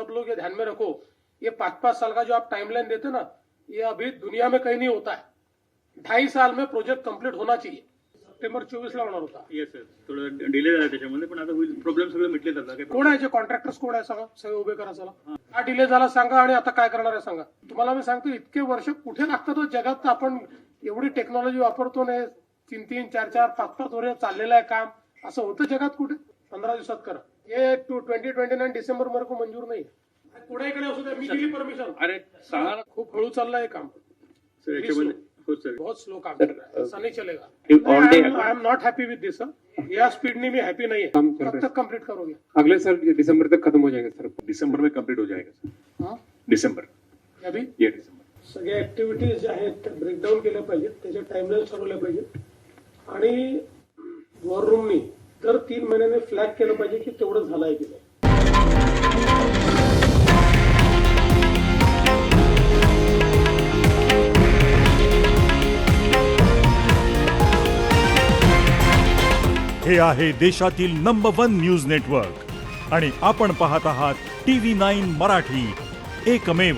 सब लोग ये ध्यान में रखो ये पाँच पाँच साल का जो आप टाइमलाइन देते ना ये अभी दुनिया में कहीं नहीं होता है। ढाई साल में प्रोजेक्ट कंप्लीट होना चाहिए। सप्टेंबर चोवीस ला होणार होता। येस सर थोडं डिले झाला त्याच्यामध्ये पण आता होईल. प्रॉब्लेम सगळे मिटले जातात. कोण आहे जे कॉन्ट्रॅक्टर्स कोण आहे सांगा सगळे उभे करा चला हा डिले झाला सांगा आणि आता काय करणार आहे सांगा. तुम्हाला मी सांगतो इतके वर्ष कुठे लागतात हो जगात? आपण एवढी टेक्नॉलॉजी वापरतो ना तीन तीन चार चार पाच पाच वर्ष चाललेलं आहे काम. असं होतं जगात कुठे? पंधरा दिवसात करा. हे टू ट्वेंटी ट्वेंटी नाईन डिसेंबरमध्ये को मंजूर नाही. पुढे इकडे असू द्या मी दिली परमिशन अरे सांगा ना. खूप हळू चाललंय हे काम. सर याच्यामध्ये हो सर. बहुत स्लो काम कर रहा है. ऐसा नहीं चलेगा. I am not happy with this या स्पीडने मी हैप्पी नहीं है चल कब तक कंप्लीट करोगे? अगले साल दिसंबर तक खत्म हो जाएगा सर. दिसंबर में कंप्लीट हो जाएगा सर. हाँ? दिसंबर अभी? ये दिसंबर सगळ्या ऍक्टिव्हिटीज ज्या आहेत ब्रेकडाऊन केल्या पाहिजेत. त्याच्या टाइमलाईन ठरवल्या पाहिजेत. आणि वॉर रूमनी फ्लॅग केलं पाहिजे की तेवढं झालंय की नाही? हे आहे देशातील नंबर वन न्यूज नेटवर्क आणि आपण पाहत आहात टी व्ही नाईन मराठी. एकमेव.